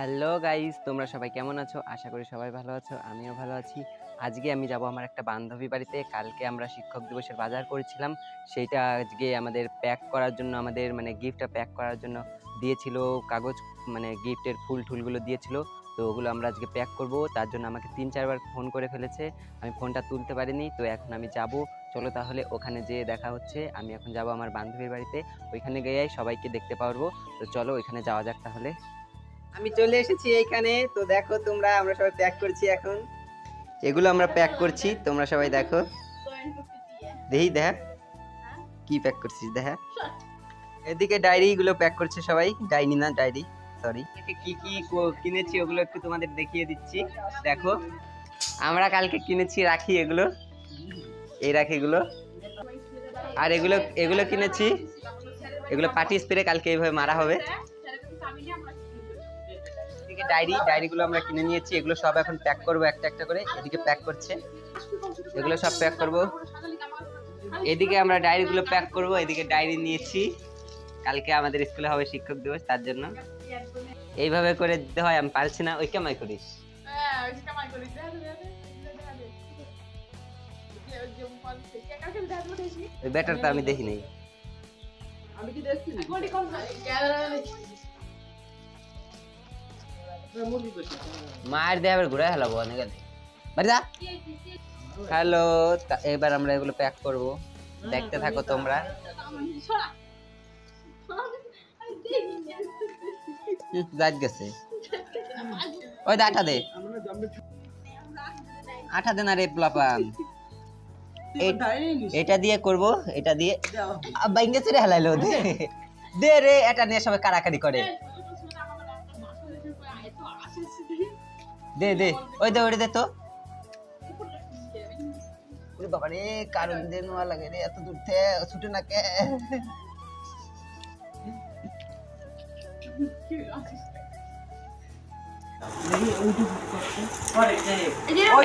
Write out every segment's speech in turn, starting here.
Hello guys, তোমরা সবাই কেমন আছো? আশা করি সবাই ভালো আছো, আমিও ভালো আছি। আজকে আমি যাব আমার একটা বান্ধবী বাড়িতে, কালকে আমরা শিক্ষক দিবসের বাজার করেছিলাম। সেইটা আজকে আমাদের প্যাক করার জন্য, আমাদের মানে গিফটটা প্যাক করার জন্য দিয়েছিল, কাগজ মানে গিফটের ফুল টুলগুলো দিয়েছিল। তো ওগুলো আমরা আজকে প্যাক করব, তার জন্য আমাকে তিন চারবার ফোন করে ফেলেছে। আমি ফোনটা তুলতে পারিনি, তো এখন আমি যাব। চলো তাহলে ওখানে যেয়ে দেখা হচ্ছে। আমি এখন যাব আমার বান্ধবীর বাড়িতে, ওইখানে গিয়ে সবাইকে দেখতে পারব। তো চলো ওইখানে যাওয়া যাক তাহলে। আমি চলে এসেছি এইখানে। তো দেখো তোমরা, আমরা সবাই প্যাক করছি এখন। এগুলো আমরা প্যাক করছি, তোমরা সবাই দেখো। দেখি, দেখা। কি প্যাক করছিস, দেখা। এদিকে ডায়েরি গুলো প্যাক করছে সবাই। ডাইনি না ডায়েরি সরি কি কি কিনেছি ওগুলো একটু তোমাদের দেখিয়ে দিচ্ছি। দেখো, আমরা কালকে কিনেছি রাখি এগুলো। এই রাখিগুলো আর এগুলো এগুলো কিনেছি। এগুলো পার্টি স্প্রে কালকে এইভাবে মারা হবে। এদিকে ডায়েরি ডায়েরিগুলো আমরা কিনে নিয়েছি এগুলো সব এখন প্যাক করব একটা একটা করে এদিকে প্যাক করছে। এগুলো সব প্যাক করব। এদিকে আমরা ডায়েরিগুলো প্যাক করব এদিকে ডায়েরি নিয়েছি। কালকে আমাদের স্কুলে হবে শিক্ষক দিবস তার জন্য। এইভাবে করে দিতে হয় আমি পারছি না ওই কেমাই করিস। ওই ব্যাটারটা আমি দেখি নাই। মায়ের দিয়ে আবার ঘুরে হেলাবো অনেক হ্যালো এবার আমরা এগুলো প্যাক করব। দেখতে থাকো তোমরা। গেছে। ওই দা আঠা দে। আঠা দে না রে প্লাপান। এটা দিয়ে করব, এটা দিয়ে বাইঙ্গে ছেড়ে হেলাইলো। দে। দে রে, এটা নিয়ে সবাই কারাকারি করে। দে দে। ওই দে ওই দে তো। বাবা রে কারণ দে নোয়া লাগে রে এত দূর থেকে ছুটে না কে?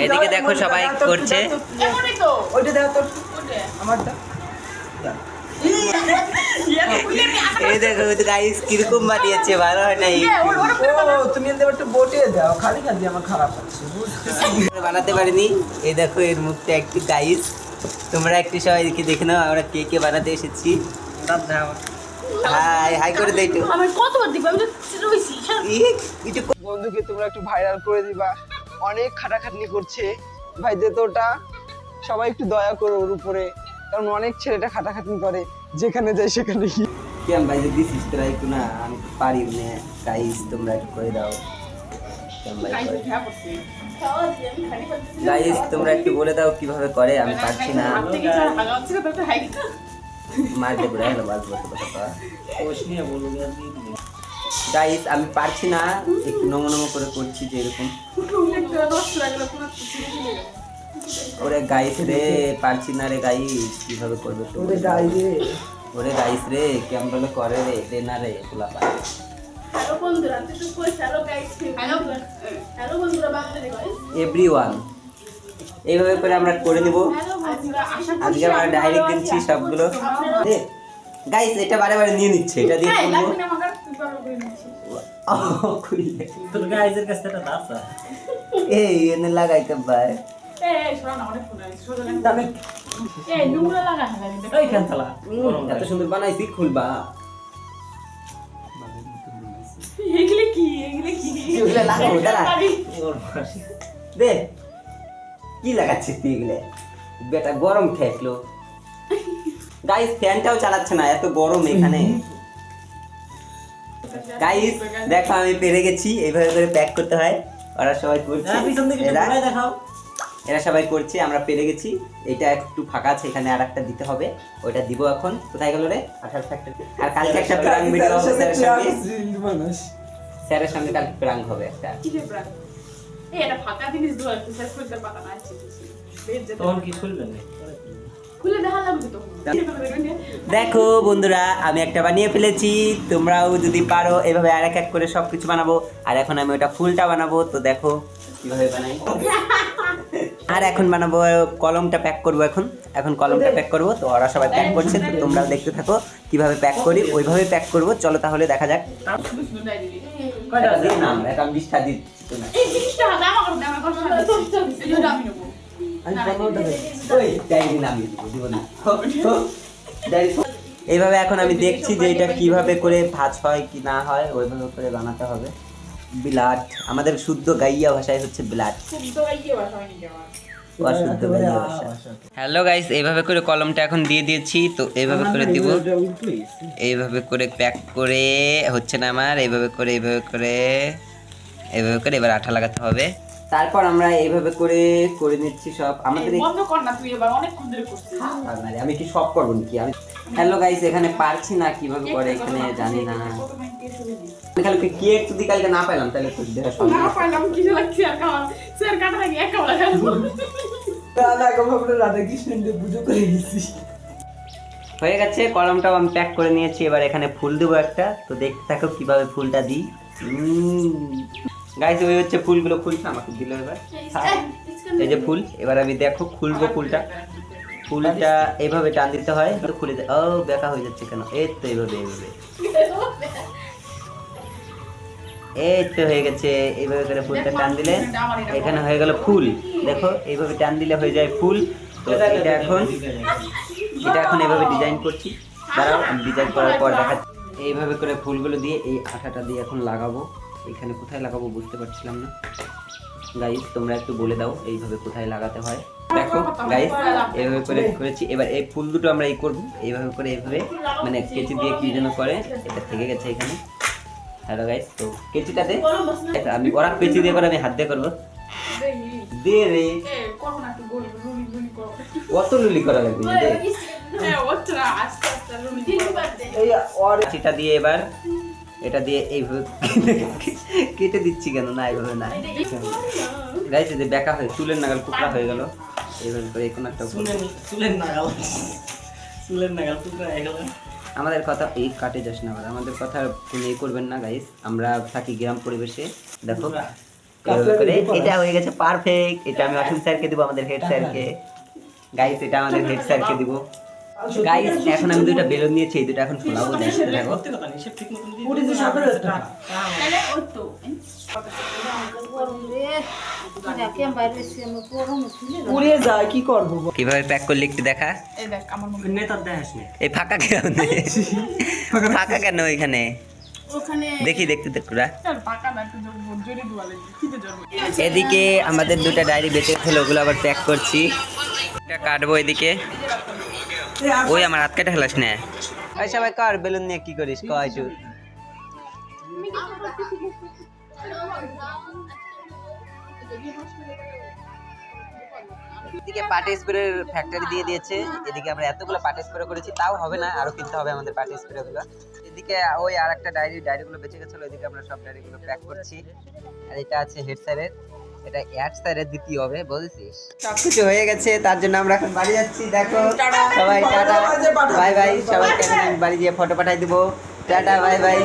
এদিকে দেখো সবাই করছে। ওইটা দাও তোর। আমারটা এই দেখো গাইস কীরকম বানিয়েছে ভালো হয় নাই। তুমি একটু বটে দাও খালি খালি আমার খারাপ হচ্ছে বানাতে পারিনি। এই দেখো এর মুখটা একটু গাইস তোমরা একটু সবাই এদিকে দেখে নাও আমরা কে কে বানাতে এসেছি। হাই হাই করে কতবার দেখব? আমি তো বন্ধুকে তোমরা একটু ভাইরাল করে দিবা। অনেক খাটাখাটনি করছে। ভাই দে তো ওটা সবাই একটু দয়া করো ওর উপরে কারণ অনেক ছেলেটা খাটাখাটনি করে। যেখানে যাই সেখানে গিয়ে। কেম ভাই যদি দিছিস তোরা একটু না, আমি পারি না। গাইস তোমরা একটু করে দাও। গাইস তোমরা একটু বলে দাও কীভাবে করে, আমি পারছি না। মারতে পুরো হলো বাজ বলতে কথা গাইস আমি পারছি না। একটু নমো নমো করে করছি যে এরকম। ওরে গাইস রে পারছি না রে গাইস কীভাবে করবে তো ওদের গাই রে। ওরে গাইস রে কেমন ভাবে করে রে দে না রে পোলা পা হ্যালো বন্ধুরা তুই তো কইছ হ্যালো গাইস হ্যালো হ্যালো। বন্ধুরা বাংলাতে গাইস এভরিওয়ান এইভাবে করে আমরা করে নিব। আজকে আমরা ডাইরেক্ট দিচ্ছি সবগুলো। গাইস এটা বারে বারে নিয়ে নিচ্ছে এটা দিয়ে হ্যাঁ করব। তোর কাছে দাস এই এনে লাগাইতে পারে। এত সুন্দর বানাইছি খুলবা। এগুলো কি? এগুলো কি? এগুলো লাগাবো, দাঁড়া। দে কি লাগাচ্ছিস তুই এগুলো? বেটা গরম ঠেকলো গাইস ফ্যানটাও চালাচ্ছে না এত গরম এখানে। গাইস দেখো আমি পেরে গেছি এইভাবে করে প্যাক করতে হয়। ওরা সবাই করছে। হ্যাঁ, দেখাও। এরা সবাই করছে আমরা পেরে গেছি। এটা একটু ফাঁকা আছে এখানে আর একটা দিতে হবে। ওইটা দিব এখন। কোথায় গেল রে? আঠার ফ্যাক্টরি আর কালকে একটা প্রাং ভিডিও হবে স্যারের সঙ্গে। স্যারের সঙ্গে কালকে প্রাং হবে একটা। কি রে এই এটা ফাঁকা জিনিস না আছে বের তখন কি খুলবেন? না দেখো বন্ধুরা আমি একটা বানিয়ে ফেলেছি। তোমরাও যদি পারো এভাবে আর এক এক করে সব কিছু বানাবো। আর এখন আমি ওটা ফুলটা বানাবো। তো দেখো কীভাবে বানাই। আর এখন বানাবো কলমটা প্যাক করব এখন। এখন কলমটা প্যাক করব তো ওরা সবাই প্যাক করছে তো তোমরাও দেখতে থাকো কীভাবে প্যাক করি। ওইভাবে প্যাক করব চলো তাহলে দেখা যাক। এইভাবে এখন আমি দেখছি যে এটা কীভাবে করে ভাজ হয় কি না হয় ওইভাবে করে বানাতে হবে। বিলাট। আমাদের শুদ্ধ গাইয়া ভাষায় হচ্ছে বিলাট। শুদ্ধ গাইয়া ভাষা নাকি আমার? অশুদ্ধ গাইয়া ভাষা। হ্যালো গাইস এইভাবে করে কলমটা এখন দিয়ে দিয়েছি তো এইভাবে করে দিব। এইভাবে করে প্যাক করে হচ্ছে না আমার এইভাবে করে এইভাবে করে এইভাবে করে এবার আঠা লাগাতে হবে। তারপর আমরা এইভাবে করে করে নিচ্ছি সব। আমাদের বন্ধ কর না তুই এবার অনেক ধরে করছিস। আর নারে, আমি কি সব করব নাকি? আমি হ্যালো গাইস এখানে পারছি না কীভাবে করে এখানে জানি না। আমি খালি কেক যদি কালকে না পেলাম তাহলে তো দেখা সব না পাইলাম কিছু লাগছে আর খাওয়া স্যার কাটা নাকি? একা বলা গেল রাধা গোপাল রাধা কৃষ্ণের দিয়ে পুজো করে দিছি হয়ে গেছে কলমটাও আমি প্যাক করে নিয়েছি এবার এখানে ফুল দেবো একটা। তো দেখতে থাকো কীভাবে ফুলটা দিই। গাইস ওই হচ্ছে ফুলগুলো খুলছে আমাকে দিল এবার। এই যে ফুল এবার আমি দেখো খুলবো ফুলটা। ফুলটা এইভাবে টান দিতে হয় তো খুলে যায় ও বেকা হয়ে যাচ্ছে কেন? এই তো এইভাবে এইভাবে এই তো হয়ে গেছে এইভাবে করে ফুলটা টান দিলে এখানে হয়ে গেল ফুল। দেখো এইভাবে টান দিলে হয়ে যায় ফুল। তো এটা এখন এটা এখন এইভাবে ডিজাইন করছি। দাঁড়াও আমি ডিজাইন করার পর দেখাচ্ছি। এইভাবে করে ফুলগুলো দিয়ে এই আঠাটা দিয়ে এখন লাগাবো। এখানে কোথায় লাগাবো বুঝতে পারছিলাম না। গাইস তোমরা একটু বলে দাও এইভাবে কোথায় লাগাতে হয়। দেখো গাইস এইভাবে করে করেছি। এবার এই ফুল দুটো আমরা এই করব। এইভাবে করে এইভাবে মানে কেচি দিয়ে কি যেন করে এটা থেকে গেছে এখানে। হ্যালো গাইস তো কেচিটাতে আমি ওরা কেচি দিয়ে করে আমি হাত দিয়ে করব। দে রে। কত লুলি করা লাগবে হ্যাঁ এই আর কাঁচিটা দিয়ে এবার এটা দিয়ে এইভাবে কেটে দিচ্ছি কেন? না এইভাবে না। গাইছে যে বেকা হয়ে চুলের নাগাল টুকরা হয়ে গেল। এইভাবে করে কোনো একটা চুলের নাগাল। চুলের নাগাল টুকরা হয়ে গেল। আমাদের কথা এই কাটে যাস না আবার। আমাদের কথা কোনো এই করবেন না গাইস আমরা থাকি গ্রাম পরিবেশে। দেখো এটা হয়ে গেছে পারফেক্ট এটা আমি অসীম স্যারকে দিব আমাদের হেড স্যারকে গাইস এটা আমাদের হেড স্যারকে দিব। গাইস এখন আমি দুইটা বেলুন নিয়েছি এই দুটো এখন ফোলাবো দেখতে থাকো। পুড়িয়ে যায় কি করব কীভাবে প্যাক করলে একটু দেখা? এই ফাঁকা কেন? ফাঁকা কেন? এখানে দেখি দেখতে দেখুরা এদিকে আমাদের দুটা ডায়েরি বেঁচে গেছিল ওগুলো আবার প্যাক করছি। এটা কাটবো এদিকে। ওই আমার হাত কেটে ফেলাস না। ওই সবাই কর বেলুন নিয়ে কি করিস? কয় তুই এদিকে পাটি স্প্রের ফ্যাক্টরি দিয়ে দিয়েছে। এদিকে আমরা এতগুলো পাটি স্প্রে করেছি, তাও হবে না, আরও কিনতে হবে আমাদের পাটি স্প্রে গুলো এদিকে ওই আর একটা ডায়েরি ডায়েরি গুলো বেঁচে গেছিল, এদিকে আমরা সব ডায়েরি গুলো প্যাক করছি। আর এটা আছে হেড স্যারের। এটা অ্যাড সাইডে দিতে হবে বুঝেছিস? সবকিছু হয়ে গেছে তার জন্য আমরা এখন বাড়ি যাচ্ছি দেখো। সবাই টাটা। বাই বাই সবাইকে আমি বাড়ি গিয়ে ফটো পাঠাই দিব। Tata bye bye.